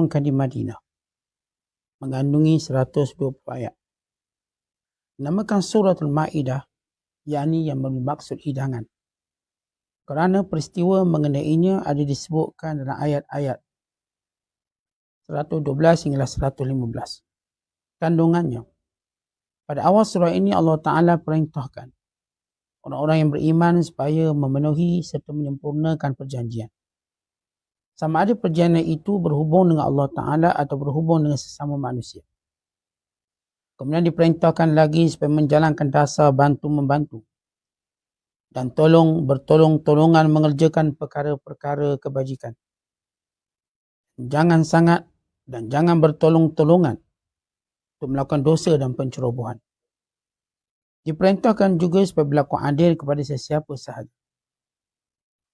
diturunkan di Madinah. Mengandungi 120 ayat. Namakan suratul Ma'idah, yakni yang bermaksud hidangan. Kerana peristiwa mengenainya ada disebutkan dalam ayat-ayat 112 hingga 115. Kandungannya. Pada awal surah ini Allah Ta'ala perintahkan orang-orang yang beriman supaya memenuhi serta menyempurnakan perjanjian. Sama ada perjanjian itu berhubung dengan Allah Ta'ala atau berhubung dengan sesama manusia. Kemudian diperintahkan lagi supaya menjalankan dasar bantu-membantu. Dan tolong bertolong-tolongan mengerjakan perkara-perkara kebajikan. Jangan sangat dan jangan bertolong-tolongan untuk melakukan dosa dan pencerobohan. Diperintahkan juga supaya berlaku adil kepada sesiapa sahaja.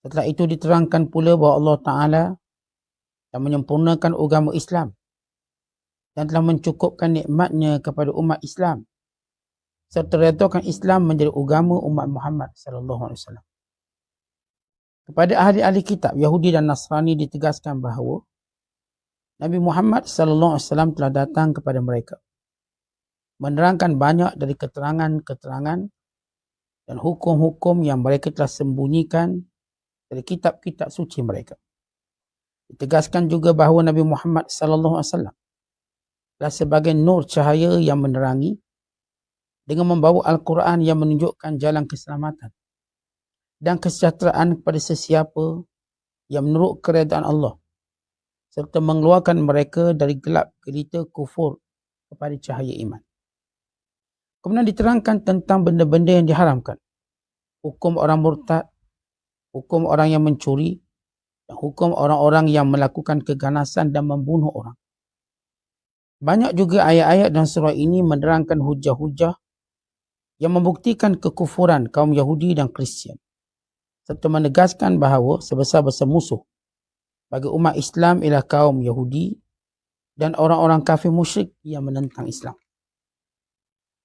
Setelah itu diterangkan pula bahawa Allah Ta'ala yang menyempurnakan agama Islam dan telah mencukupkan nikmatnya kepada umat Islam serta redakan Islam menjadi agama umat Muhammad sallallahu alaihi wasallam. Kepada ahli-ahli kitab Yahudi dan Nasrani ditegaskan bahawa Nabi Muhammad sallallahu alaihi wasallam telah datang kepada mereka menerangkan banyak dari keterangan-keterangan dan hukum-hukum yang mereka telah sembunyikan dari kitab-kitab suci mereka. Ditegaskan juga bahawa Nabi Muhammad sallallahu alaihi wasallam adalah sebagai nur cahaya yang menerangi dengan membawa Al-Quran yang menunjukkan jalan keselamatan dan kesejahteraan kepada sesiapa yang menurut keredaan Allah serta mengeluarkan mereka dari gelap gelita kufur kepada cahaya iman. Kemudian diterangkan tentang benda-benda yang diharamkan. Hukum orang murtad, hukum orang yang mencuri, dan hukum orang-orang yang melakukan keganasan dan membunuh orang. Banyak juga ayat-ayat dan surah ini menerangkan hujah-hujah yang membuktikan kekufuran kaum Yahudi dan Kristian serta menegaskan bahawa sebesar-besar musuh bagi umat Islam ialah kaum Yahudi dan orang-orang kafir musyrik yang menentang Islam.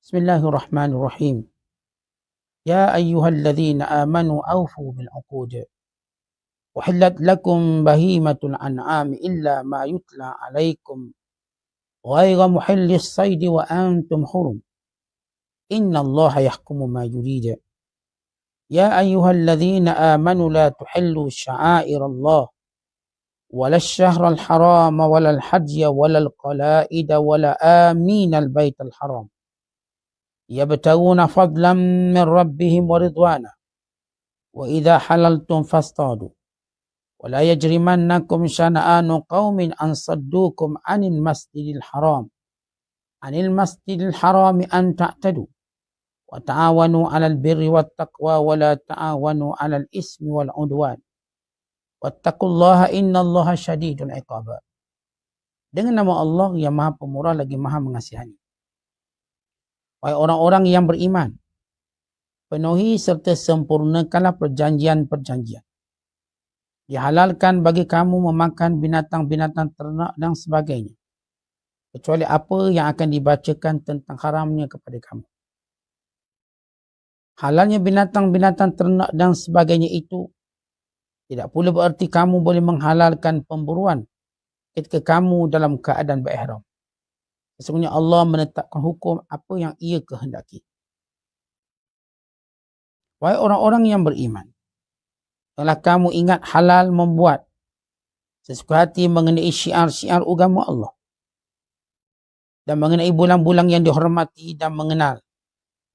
Bismillahirrahmanirrahim. Ya ayyuhalladzina amanu awfu bil uqud. Uhillat lakum bahimatul an'am illa ma yutla alaikum غير محل الصيد وأنتم حرم. إن الله يحكم ما يريد. يا أيها الذين آمنوا لا تحلوا شعائر الله ولا الشهر الحرام ولا الحج ولا القلائد ولا آمين البيت الحرام. يبتغون فضلا من ربهم ورضوانا. وإذا حللتم فاصطادوا. ولا يجرمنكم شنآن قوم أن صدوكم عن المسجد الحرام. عن المسجد الحرام أن تعتدوا. وتعاونوا على البر والتقوى ولا تعاونوا على الإثم والعدوان. واتقوا الله إن الله شديد العقاب. Dengan nama Allah yang maha pemurah lagi maha mengasihani. Wahai orang-orang yang beriman, penuhi serta sempurnakanlah perjanjian-perjanjian dihalalkan bagi kamu memakan binatang-binatang ternak dan sebagainya. Kecuali apa yang akan dibacakan tentang haramnya kepada kamu. Halalnya binatang-binatang ternak dan sebagainya itu tidak pula berarti kamu boleh menghalalkan pemburuan ketika kamu dalam keadaan berihram. Sesungguhnya Allah menetapkan hukum apa yang ia kehendaki. Wahai orang-orang yang beriman, kalau kamu ingat halal membuat sesuka hati mengenai syiar-syiar agama Allah. Dan mengenai bulan-bulan yang dihormati dan mengenal.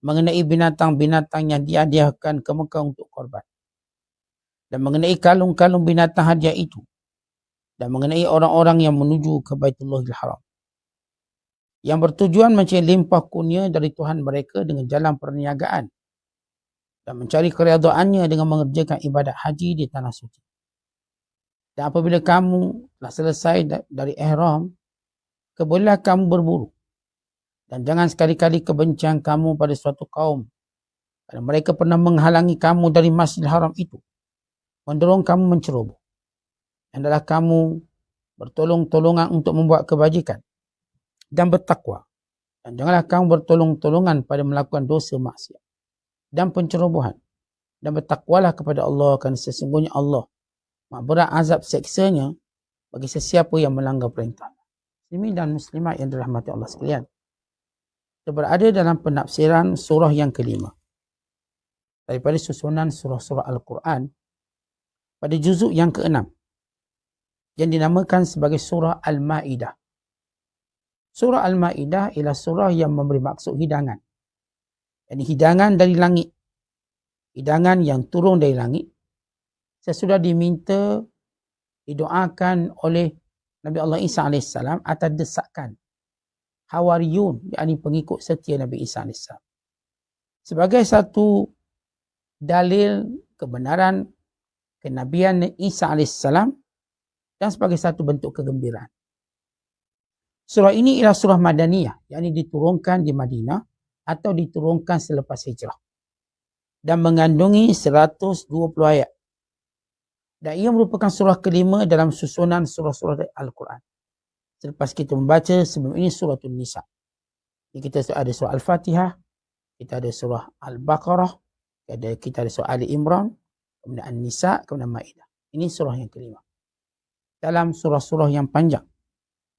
Mengenai binatang-binatang yang diadiahkan ke Mekah untuk korban. Dan mengenai kalung-kalung binatang hadiah itu. Dan mengenai orang-orang yang menuju ke Baitullahil Haram. Yang bertujuan mencari limpah kunia dari Tuhan mereka dengan jalan perniagaan dan mencari keredaannya dengan mengerjakan ibadat haji di tanah suci. Dan apabila kamu telah selesai dari ihram, kebolehlah kamu berburu. Dan jangan sekali-kali kebencian kamu pada suatu kaum. Kerana mereka pernah menghalangi kamu dari masjid haram itu. Mendorong kamu menceroboh. Dan adalah kamu bertolong-tolongan untuk membuat kebajikan. Dan bertakwa. Dan janganlah kamu bertolong-tolongan pada melakukan dosa maksiat dan pencerobohan. Dan bertakwalah kepada Allah kerana sesungguhnya Allah mak berat azab seksanya bagi sesiapa yang melanggar perintah. Muslimin dan muslimat yang dirahmati Allah sekalian. Kita berada dalam penafsiran surah yang kelima. Daripada susunan surah-surah Al-Quran pada juzuk yang keenam yang dinamakan sebagai surah Al-Ma'idah. Surah Al-Ma'idah ialah surah yang memberi maksud hidangan. Jadi hidangan dari langit. Hidangan yang turun dari langit. Sesudah diminta didoakan oleh Nabi Allah Isa AS atas desakan Hawariyun, yakni pengikut setia Nabi Isa AS. Sebagai satu dalil kebenaran kenabian Isa AS dan sebagai satu bentuk kegembiraan. Surah ini ialah surah Madaniyah, yakni diturunkan di Madinah atau diturunkan selepas hijrah. Dan mengandungi 120 ayat dan ia merupakan surah kelima dalam susunan surah-surah Al-Quran. Selepas kita membaca sebelum ini surah An-Nisa. Kita ada surah Al-Fatihah, kita ada surah Al-Baqarah, kita ada surah Ali Imran, kemudian An-Nisa, kemudian Ma'idah. Ini surah yang kelima. Dalam surah-surah yang panjang.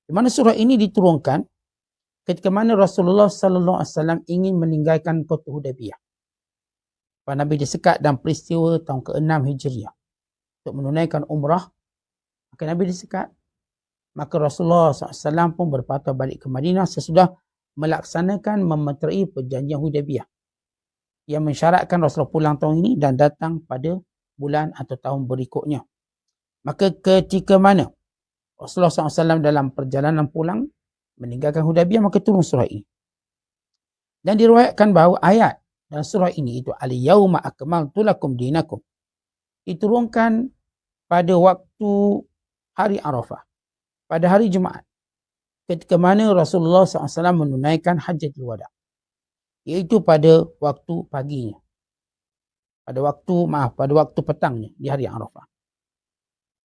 Di mana surah ini diturunkan ketika mana Rasulullah sallallahu alaihi wasallam ingin meninggalkan kota Hudaybiyah. Pak Nabi disekat dalam peristiwa tahun ke-6 Hijriah untuk menunaikan umrah. Maka Nabi disekat. Maka Rasulullah SAW pun berpatah balik ke Madinah sesudah melaksanakan memeterai perjanjian Hudaybiyah. Yang mensyaratkan Rasulullah pulang tahun ini dan datang pada bulan atau tahun berikutnya. Maka ketika mana Rasulullah SAW dalam perjalanan pulang meninggalkan Hudaybiyah maka turun surah ini. Dan diriwayatkan bahawa ayat dalam surah ini itu al-yauma akmaltu lakum dinakum diturunkan pada waktu hari Arafah. Pada hari Jumaat. Ketika mana Rasulullah SAW menunaikan hajatul wada. Iaitu pada waktu paginya. Pada waktu, maaf, pada waktu petangnya di hari Arafah.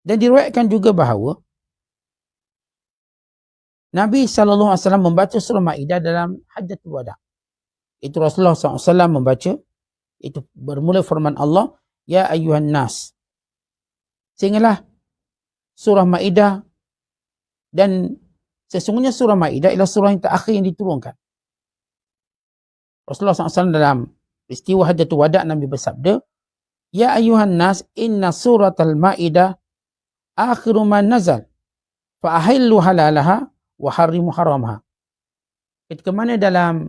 Dan diriwayatkan juga bahawa Nabi SAW membaca surah Ma'idah dalam hajatul wada. Itu Rasulullah SAW membaca. Itu bermula firman Allah. Ya ayuhan nas. Sehinggalah surah Ma'idah dan sesungguhnya surah Ma'idah ialah surah yang terakhir yang diturunkan. Rasulullah SAW dalam peristiwa hajatul wada' Nabi bersabda, Ya ayuhan nas inna surat al-Ma'idah akhiru man nazal fa'ahillu halalaha wa harimu haramha. Ketika mana dalam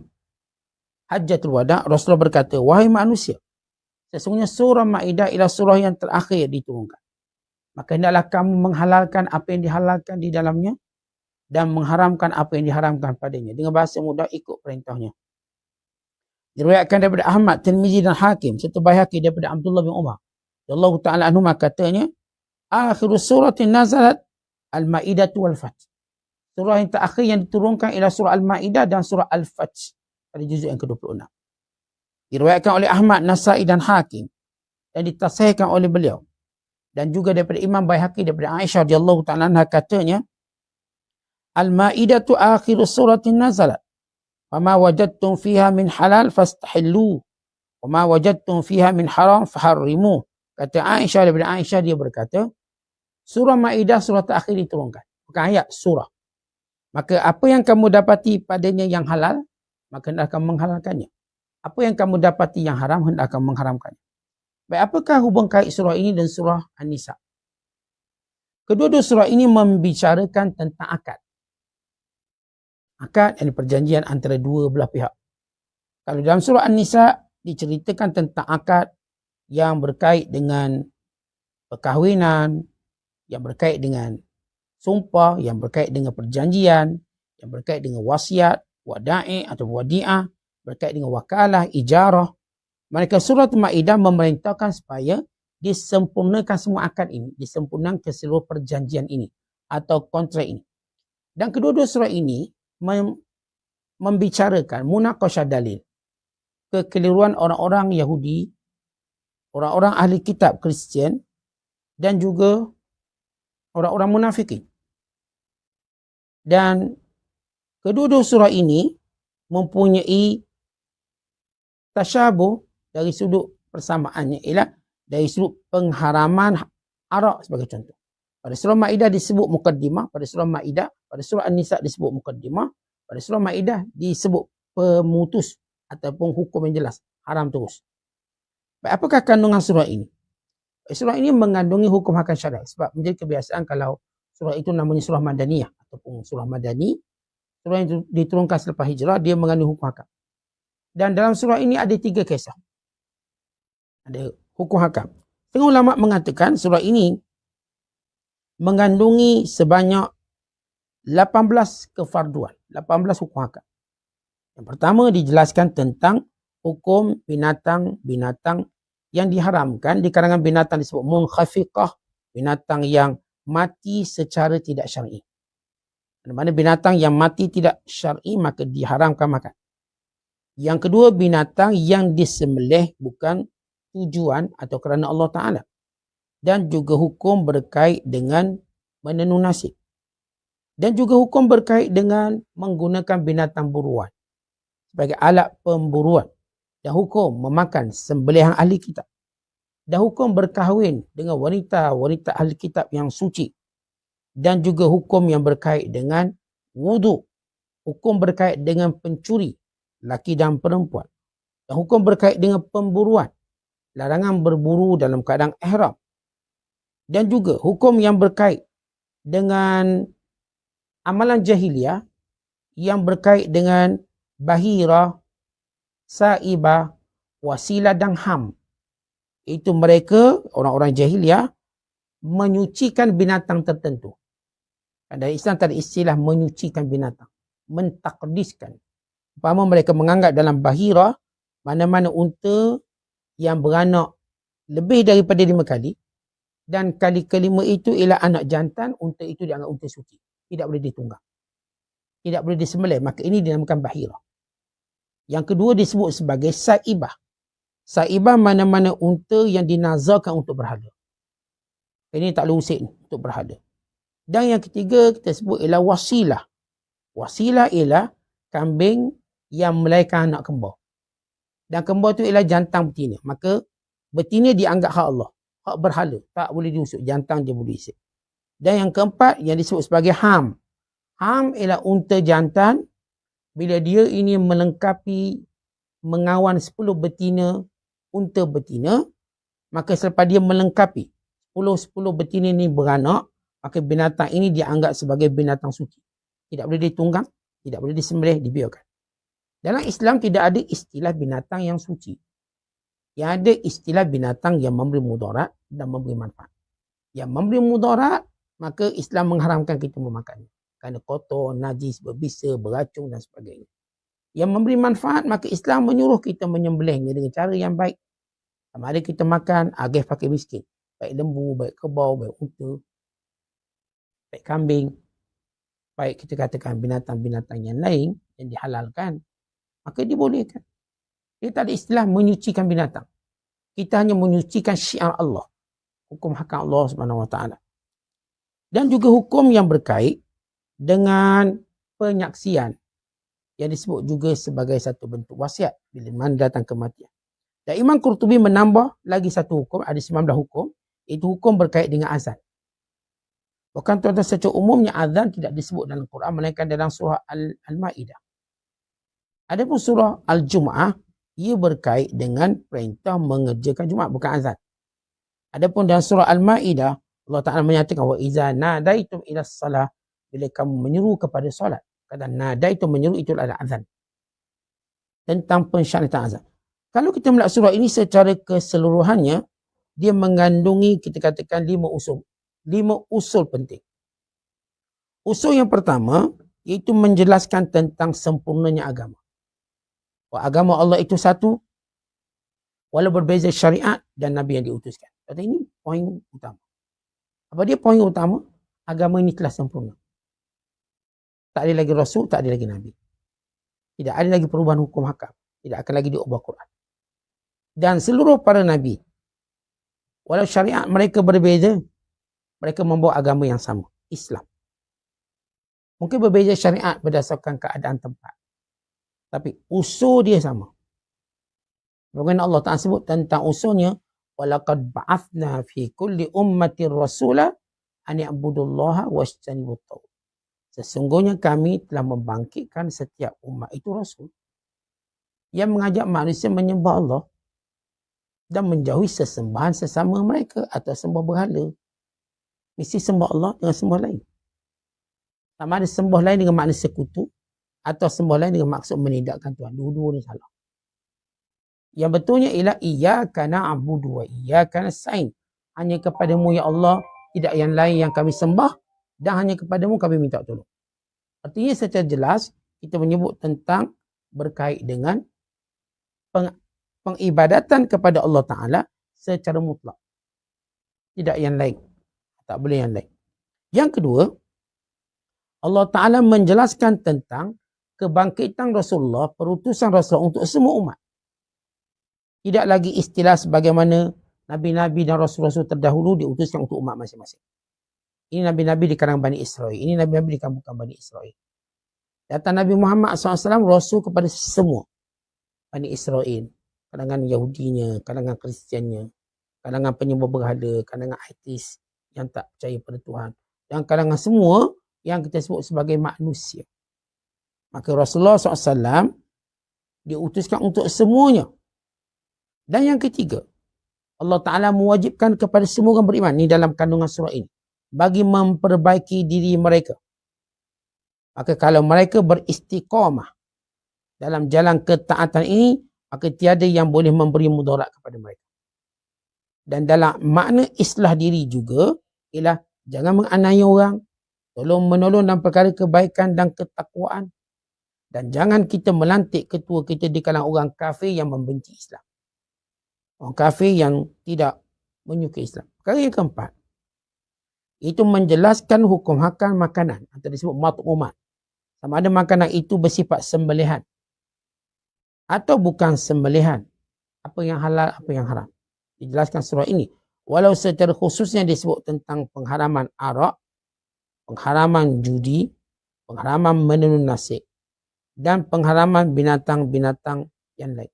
hajatul wada' Rasulullah berkata, Wahai manusia, sesungguhnya surah Ma'idah ialah surah yang terakhir diturunkan. Maka hendaklah kamu menghalalkan apa yang dihalalkan di dalamnya dan mengharamkan apa yang diharamkan padanya. Dengan bahasa mudah ikut perintahnya. Diriwayatkan daripada Ahmad, Tirmizi dan Hakim serta Baihaqi daripada Abdullah bin Umar. Allah Taala anhu katanya, akhir surat nazalat Al-Maidah wal Fath. Surah yang terakhir yang diturunkan ialah surah Al-Maidah dan surah Al-Fath pada juzuk yang ke-26. Diriwayatkan oleh Ahmad, Nasai dan Hakim dan ditasihkan oleh beliau dan juga daripada Imam Baihaqi daripada Aisyah radhiyallahu taala anha katanya Al-Maidah tu akhir suratin nazalat. Fama wajadtum fiha min halal fastahillu. Wama wajadtum fiha min haram faharrimu. Kata Aisyah daripada Aisyah dia berkata, surah Maidah surah terakhir diturunkan. Bukan ayat, surah. Maka apa yang kamu dapati padanya yang halal, maka hendakkan menghalalkannya. Apa yang kamu dapati yang haram, hendakkan mengharamkannya. Baik, apakah hubung kait surah ini dan surah An-Nisa? Kedua-dua surah ini membicarakan tentang akad. Akad yang perjanjian antara dua belah pihak. Kalau dalam surah An-Nisa diceritakan tentang akad yang berkait dengan perkahwinan, yang berkait dengan sumpah, yang berkait dengan perjanjian, yang berkait dengan wasiat, wada'i atau wadi'ah, berkait dengan wakalah, ijarah, mereka surat Ma'idah memerintahkan supaya disempurnakan semua akad ini. Disempurnakan seluruh perjanjian ini. Atau kontrak ini. Dan kedua-dua surah ini mem- membicarakan munakasah dalil. Kekeliruan orang-orang Yahudi, orang-orang ahli kitab Kristian dan juga orang-orang munafikin. Dan kedua-dua surah ini mempunyai tasyabuh dari sudut persamaannya ialah dari sudut pengharaman arak sebagai contoh. Pada surah Maidah disebut mukaddimah, pada surah Maidah, pada surah An-Nisa disebut mukaddimah, pada surah Maidah disebut pemutus ataupun hukum yang jelas, haram terus. Baik, apakah kandungan surah ini? Surah ini mengandungi hukum hakam syariat sebab menjadi kebiasaan kalau surah itu namanya surah Madaniyah ataupun surah Madani, surah yang diturunkan selepas hijrah, dia mengandung hukum hakam. Dan dalam surah ini ada tiga kisah. Ada hukum hakam. Tengah ulama mengatakan surah ini mengandungi sebanyak 18 kefarduan, 18 hukum hakam. Yang pertama dijelaskan tentang hukum binatang-binatang yang diharamkan di kalangan binatang disebut munkhafiqah, binatang yang mati secara tidak syar'i. Mana binatang yang mati tidak syar'i maka diharamkan makan. Yang kedua binatang yang disembelih bukan tujuan atau kerana Allah Taala. Dan juga hukum berkait dengan menenun nasib. Dan juga hukum berkait dengan menggunakan binatang buruan sebagai alat pemburuan dan hukum memakan sembelihan ahli kitab dan hukum berkahwin dengan wanita-wanita ahli kitab yang suci dan juga hukum yang berkait dengan wudu hukum berkait dengan pencuri laki dan perempuan dan hukum berkait dengan pemburuan larangan berburu dalam keadaan ihram dan juga hukum yang berkait dengan amalan jahiliah yang berkait dengan bahira saibah, wasilah dan ham. Itu mereka, orang-orang jahiliah, menyucikan binatang tertentu. Dari Islam tadi istilah menyucikan binatang. Mentakdiskan. Umpama mereka menganggap dalam bahira, mana-mana unta yang beranak lebih daripada lima kali, dan kali kelima itu ialah anak jantan, unta itu dianggap unta suci. Tidak boleh ditunggang. Tidak boleh disembelih. Maka ini dinamakan bahira. Yang kedua disebut sebagai saibah. Saibah mana-mana unta yang dinazarkan untuk berhala. Ini tak boleh usik untuk berhala. Dan yang ketiga kita sebut ialah wasilah. Wasilah ialah kambing yang melahirkan anak kembar. Dan kembar itu ialah jantan betina. Maka betina dianggap hak Allah. Hak berhala. Tak boleh diusuk. Jantan dia boleh isi. Dan yang keempat yang disebut sebagai ham. Ham ialah unta jantan bila dia ini melengkapi mengawan 10 betina unta betina maka selepas dia melengkapi 10-10 betina ini beranak maka binatang ini dianggap sebagai binatang suci tidak boleh ditunggang tidak boleh disembelih dibiarkan dalam Islam tidak ada istilah binatang yang suci yang ada istilah binatang yang memberi mudarat dan memberi manfaat yang memberi mudarat maka Islam mengharamkan kita memakannya kerana kotor, najis, berbisa, beracun dan sebagainya. Yang memberi manfaat, maka Islam menyuruh kita menyembelihnya dengan cara yang baik. Sama ada kita makan, agih pakai miskin. Baik lembu, baik kebau, baik unta, baik kambing. Baik kita katakan binatang-binatang yang lain yang dihalalkan, maka dibolehkan. Dia tak ada istilah menyucikan binatang. Kita hanya menyucikan syiar Allah. Hukum hakam Allah SWT. Dan juga hukum yang berkait dengan penyaksian yang disebut juga sebagai satu bentuk wasiat bila mana datang kematian. Dan Imam Qurtubi menambah lagi satu hukum, ada 19 hukum, itu hukum berkait dengan azan. Bukan tuan-tuan secara umumnya azan tidak disebut dalam Quran melainkan dalam surah Al-Maidah. Adapun surah Al-Jum'ah ia berkait dengan perintah mengerjakan Jumaat bukan azan. Adapun dalam surah Al-Maidah Allah Taala menyatakan wa iza nadaitum ila salah bila kamu menyeru kepada solat. Kata nada itu menyeru itu adalah azan. Tentang pensyaratan azan. Kalau kita melihat surah ini secara keseluruhannya, dia mengandungi kita katakan lima usul. Lima usul penting. Usul yang pertama, iaitu menjelaskan tentang sempurnanya agama. Bahawa agama Allah itu satu, walau berbeza syariat dan Nabi yang diutuskan. Kata ini poin utama. Apa dia poin utama? Agama ini telah sempurna. Tak ada lagi Rasul, tak ada lagi Nabi. Tidak ada lagi perubahan hukum hakam. Tidak akan lagi diubah Quran. Dan seluruh para Nabi, walau syariat mereka berbeza, mereka membawa agama yang sama. Islam. Mungkin berbeza syariat berdasarkan keadaan tempat. Tapi usul dia sama. Bagaimana Allah Ta'ala sebut tentang usulnya, وَلَقَدْ بَعَثْنَا فِي كُلِّ أُمَّةٍ رَسُولًا an ya'budullaha wajtanibut taghut. Sesungguhnya kami telah membangkitkan setiap umat itu rasul yang mengajak manusia menyembah Allah dan menjauhi sesembahan sesama mereka atau sembah berhala. Mesti sembah Allah dengan sembah lain. Sama ada sembah lain dengan makna sekutu atau sembah lain dengan maksud menidakkan Tuhan. Dua-dua ni salah. Yang betulnya ialah iyyaka na'budu wa iyyaka nasta'in. Hanya kepadamu ya Allah, tidak yang lain yang kami sembah dan hanya kepadamu kami minta tolong. Artinya secara jelas kita menyebut tentang berkait dengan peng, pengibadatan kepada Allah Ta'ala secara mutlak. Tidak yang lain. Tak boleh yang lain. Yang kedua, Allah Ta'ala menjelaskan tentang kebangkitan Rasulullah, perutusan Rasulullah untuk semua umat. Tidak lagi istilah sebagaimana Nabi-Nabi dan Rasul-Rasul terdahulu diutuskan untuk umat masing-masing. Ini Nabi-Nabi di kalangan Bani Israel. Ini Nabi-Nabi di kampung Bani Israel. Datang Nabi Muhammad SAW, Rasul kepada semua. Bani Israel. Kalangan Yahudinya, kalangan Kristiannya, kalangan penyembah berhala, kalangan ateis yang tak percaya pada Tuhan. Dan kalangan semua yang kita sebut sebagai manusia. Maka Rasulullah SAW diutuskan untuk semuanya. Dan yang ketiga, Allah Ta'ala mewajibkan kepada semua orang beriman. Ini dalam kandungan surah ini. Bagi memperbaiki diri mereka. Maka kalau mereka beristiqamah dalam jalan ketaatan ini, maka tiada yang boleh memberi mudarat kepada mereka. Dan dalam makna islah diri juga, ialah jangan menganiaya orang, tolong menolong dalam perkara kebaikan dan ketakwaan. Dan jangan kita melantik ketua kita di kalangan orang kafir yang membenci Islam. Orang kafir yang tidak menyukai Islam. Perkara yang keempat, itu menjelaskan hukum hakam makanan atau disebut mat'umat. Sama ada makanan itu bersifat sembelihan atau bukan sembelihan. Apa yang halal, apa yang haram. Dijelaskan surah ini. Walau secara khususnya disebut tentang pengharaman arak, pengharaman judi, pengharaman menenun nasib dan pengharaman binatang-binatang yang lain.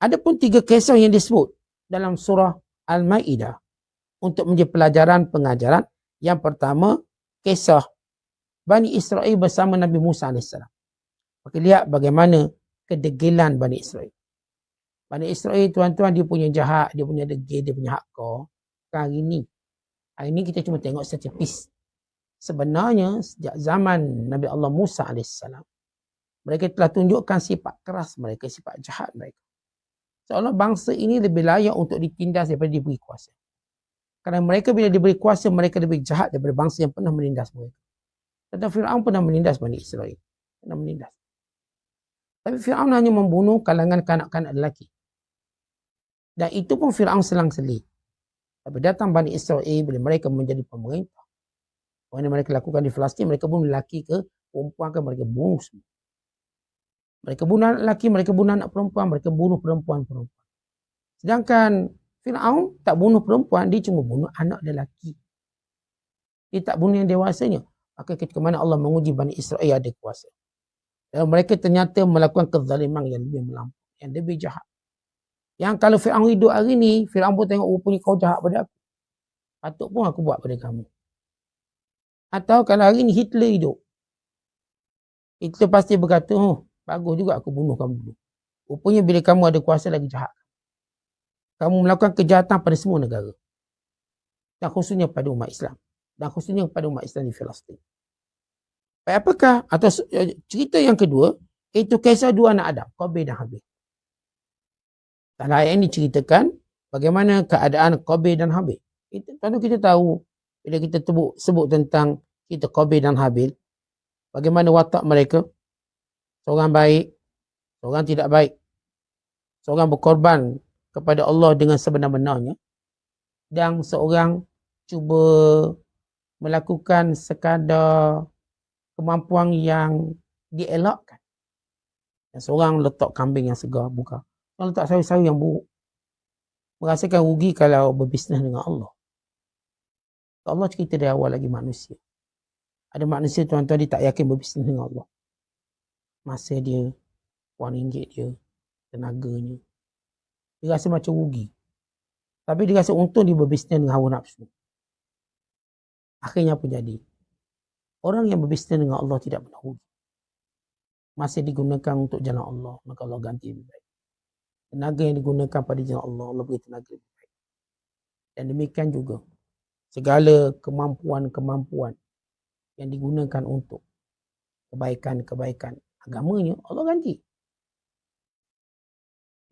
Ada pun tiga kisah yang disebut dalam surah Al-Ma'idah untuk menjadi pelajaran pengajaran. Yang pertama, kisah Bani Israel bersama Nabi Musa AS. Maka lihat bagaimana kedegilan Bani Israel. Bani Israel tuan-tuan dia punya jahat, dia punya degil, dia punya hak kau. Hari ini, hari ini kita cuma tengok setipis. Sebenarnya sejak zaman Nabi Allah Musa AS, mereka telah tunjukkan sifat keras mereka, sifat jahat mereka. Seolah bangsa ini lebih layak untuk ditindas daripada diberi kuasa. Kerana mereka bila diberi kuasa, mereka lebih jahat daripada bangsa yang pernah menindas mereka. Tentang Fir'aun pernah menindas Bani Israel. Pernah menindas. Tapi Fir'aun hanya membunuh kalangan kanak-kanak lelaki. Dan itu pun Fir'aun selang-seli. Tapi datang Bani Israel bila mereka menjadi pemerintah. Apa yang mereka lakukan di Palestin, mereka bunuh lelaki ke perempuan ke mereka bunuh semua. Mereka bunuh lelaki, mereka bunuh anak perempuan, mereka bunuh perempuan-perempuan. Sedangkan Fir'aun tak bunuh perempuan, dia cuma bunuh anak lelaki. Dia tak bunuh yang dewasanya. Maka ketika mana Allah menguji Bani Israel ada kuasa. Dan mereka ternyata melakukan kezaliman yang lebih melampau, yang lebih jahat. Yang kalau Fir'aun hidup hari ni, Fir'aun pun tengok rupanya kau jahat pada aku. Patut pun aku buat pada kamu. Atau kalau hari ni Hitler hidup. Hitler pasti berkata, oh, Bagus juga aku bunuh kamu dulu. Rupanya bila kamu ada kuasa lagi jahat. Kamu melakukan kejahatan pada semua negara. Dan khususnya pada umat Islam. Dan khususnya pada umat Islam di Palestin. Baik apakah? Atau eh, cerita yang kedua, itu kisah dua anak Adam. Qabil dan Habil. Dalam ayat ini ceritakan bagaimana keadaan Qabil dan Habil. Tentu kita tahu bila kita sebut, sebut tentang kita Qabil dan Habil. Bagaimana watak mereka seorang baik, seorang tidak baik. Seorang berkorban kepada Allah dengan sebenar-benarnya dan seorang cuba melakukan sekadar kemampuan yang dielakkan. Dan seorang letak kambing yang segar buka. Seorang letak sayur-sayur yang buruk. Merasakan rugi kalau berbisnes dengan Allah. Allah cerita dari awal lagi manusia. Ada manusia tuan-tuan dia tak yakin berbisnes dengan Allah masa dia, wang ringgit dia, tenaganya. Dia rasa macam rugi. Tapi dia rasa untung dia berbisnes dengan hawa nafsu. Akhirnya apa jadi? Orang yang berbisnes dengan Allah tidak pernah rugi. Masih digunakan untuk jalan Allah, maka Allah ganti lebih baik. Tenaga yang digunakan pada jalan Allah, Allah beri tenaga lebih baik. Dan demikian juga, segala kemampuan-kemampuan yang digunakan untuk kebaikan-kebaikan agamanya, Allah ganti.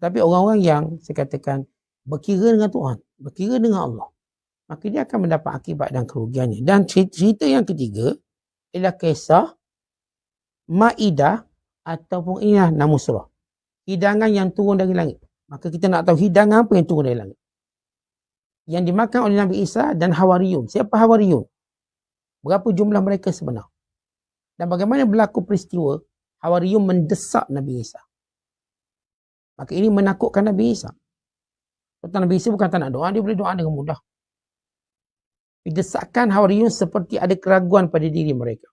Tapi orang-orang yang saya katakan berkira dengan Tuhan, berkira dengan Allah, maka dia akan mendapat akibat dan kerugiannya. Dan cerita yang ketiga ialah kisah Ma'idah ataupun ini nama surah. Hidangan yang turun dari langit. Maka kita nak tahu hidangan apa yang turun dari langit. Yang dimakan oleh Nabi Isa dan Hawariyun. Siapa Hawariyun? Berapa jumlah mereka sebenar? Dan bagaimana berlaku peristiwa Hawariyun mendesak Nabi Isa? Maka ini menakutkan Nabi Isa. Kata Nabi Isa bukan tak nak doa, dia boleh doa dengan mudah. Didesakkan Hawariyun seperti ada keraguan pada diri mereka.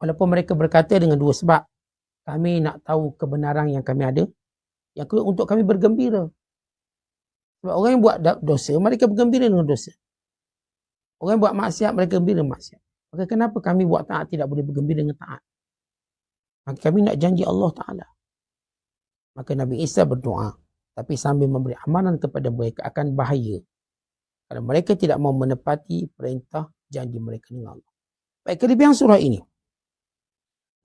Walaupun mereka berkata dengan dua sebab. Kami nak tahu kebenaran yang kami ada. Yang kedua untuk kami bergembira. Sebab orang yang buat dosa, mereka bergembira dengan dosa. Orang yang buat maksiat, mereka bergembira dengan maksiat. Maka kenapa kami buat taat tidak boleh bergembira dengan taat? Maka kami nak janji Allah Ta'ala. Maka Nabi Isa berdoa. Tapi sambil memberi amanan kepada mereka akan bahaya. Kalau mereka tidak mau menepati perintah janji mereka dengan Allah. Baik, kelebihan surah ini.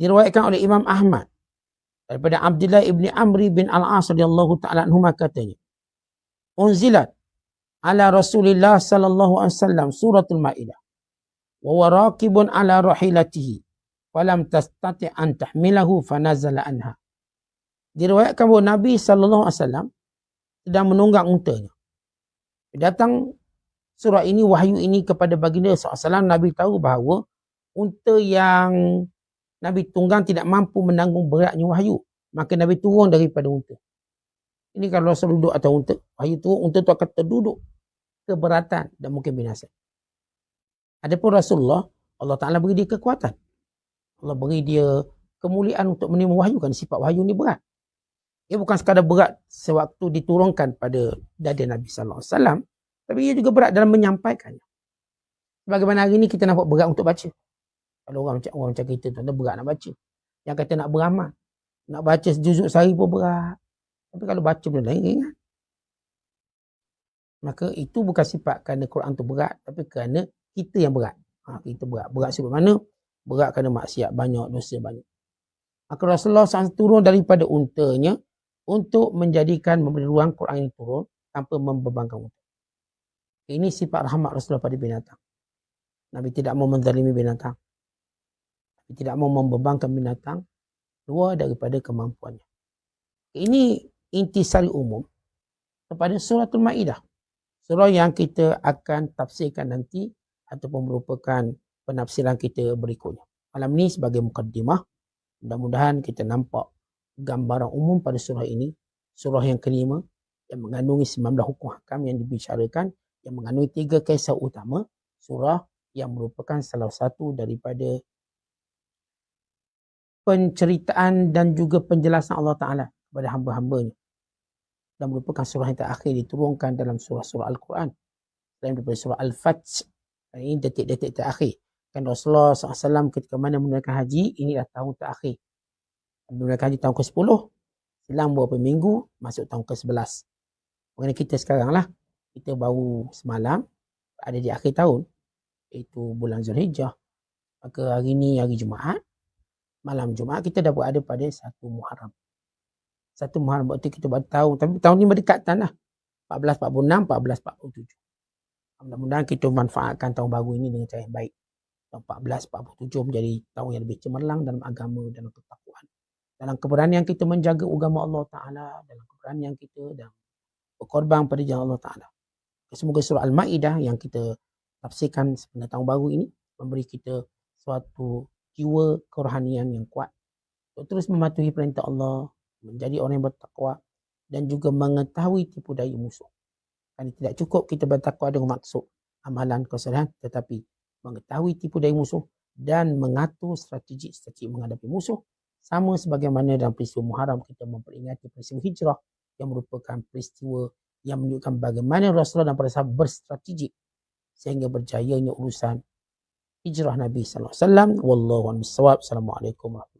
Diriwayatkan oleh Imam Ahmad. Daripada Abdullah ibni Amri bin Al-As radhiyallahu ta'ala anhumah katanya. Unzilat ala Rasulillah sallallahu alaihi wasallam suratul Maidah. Wa warakibun ala rahilatihi. Falam tastati an tahmilahu fanazala anha diriwayatkan bahawa Nabi sallallahu alaihi wasallam sedang menunggang untanya. Datang surah ini wahyu ini kepada baginda sallallahu Nabi tahu bahawa unta yang Nabi tunggang tidak mampu menanggung beratnya wahyu. Maka Nabi turun daripada unta. Ini kalau Rasul duduk atau unta. Wahyu turun, unta itu akan terduduk. Keberatan dan mungkin binasa. Adapun Rasulullah, Allah Ta'ala beri dia kekuatan. Allah beri dia kemuliaan untuk menerima wahyu. Kan sifat wahyu ni berat. Ia bukan sekadar berat sewaktu diturunkan pada dada Nabi sallallahu alaihi wasallam, tapi ia juga berat dalam menyampaikannya. Bagaimana hari ini kita nampak berat untuk baca. Kalau orang macam orang macam kita tu berat nak baca. Yang kata nak beramal, nak baca sejuzuk sehari pun berat. Tapi kalau baca benda lain ringan. Maka itu bukan sifat kerana Quran tu berat, tapi kerana kita yang berat. Ha, kita berat. Berat sebab mana? Berat kerana maksiat banyak, dosa banyak. Maka Rasulullah SAW turun daripada untanya, untuk menjadikan memberi ruang Quran ini turun tanpa membebankan umat. Ini sifat rahmat Rasulullah pada binatang. Nabi tidak mau menzalimi binatang. Nabi tidak mau membebankan binatang luar daripada kemampuannya. Ini intisari umum kepada suratul Ma'idah. Surah yang kita akan tafsirkan nanti ataupun merupakan penafsiran kita berikutnya. Malam ini sebagai mukaddimah, mudah-mudahan kita nampak gambaran umum pada surah ini, surah yang kelima yang mengandungi 19 hukum hakam yang dibicarakan, yang mengandungi tiga kisah utama, surah yang merupakan salah satu daripada penceritaan dan juga penjelasan Allah Ta'ala kepada hamba-hambanya. Dan merupakan surah yang terakhir diturunkan dalam surah-surah Al-Quran. Selain daripada surah Al-Fajj. Ini detik-detik terakhir. Kan Rasulullah SAW ketika mana menunaikan haji, inilah tahun terakhir Mula haji tahun ke-10. Selang beberapa minggu, masuk tahun ke-11. Mengenai kita sekarang lah. Kita baru semalam, ada di akhir tahun. Iaitu bulan Zulhijjah. Maka hari ni hari Jumaat. Malam Jumaat kita dah berada pada satu Muharram. Satu Muharram waktu kita buat tahun. Tapi tahun ni berdekatan lah. 1446, 1447. Mudah-mudahan kita manfaatkan tahun baru ini dengan cara yang baik. Tahun 1447 menjadi tahun yang lebih cemerlang dalam agama dan ketakwaan dalam keberanian kita menjaga agama Allah Ta'ala, dalam keberanian kita dan berkorban pada jalan Allah Ta'ala. Semoga surah Al-Ma'idah yang kita tafsirkan sebenarnya tahun baru ini memberi kita suatu jiwa kerohanian yang kuat untuk terus mematuhi perintah Allah, menjadi orang yang bertakwa dan juga mengetahui tipu daya musuh. Kan tidak cukup kita bertakwa dengan maksud amalan kesalahan tetapi mengetahui tipu daya musuh dan mengatur strategi-strategi menghadapi musuh sama sebagaimana dalam peristiwa Muharram kita memperingati peristiwa hijrah yang merupakan peristiwa yang menunjukkan bagaimana Rasulullah dan para sahabat berstrategi sehingga berjayanya urusan hijrah Nabi sallallahu alaihi wasallam. Wallahu a'lam bissawab assalamualaikum warahmatullahi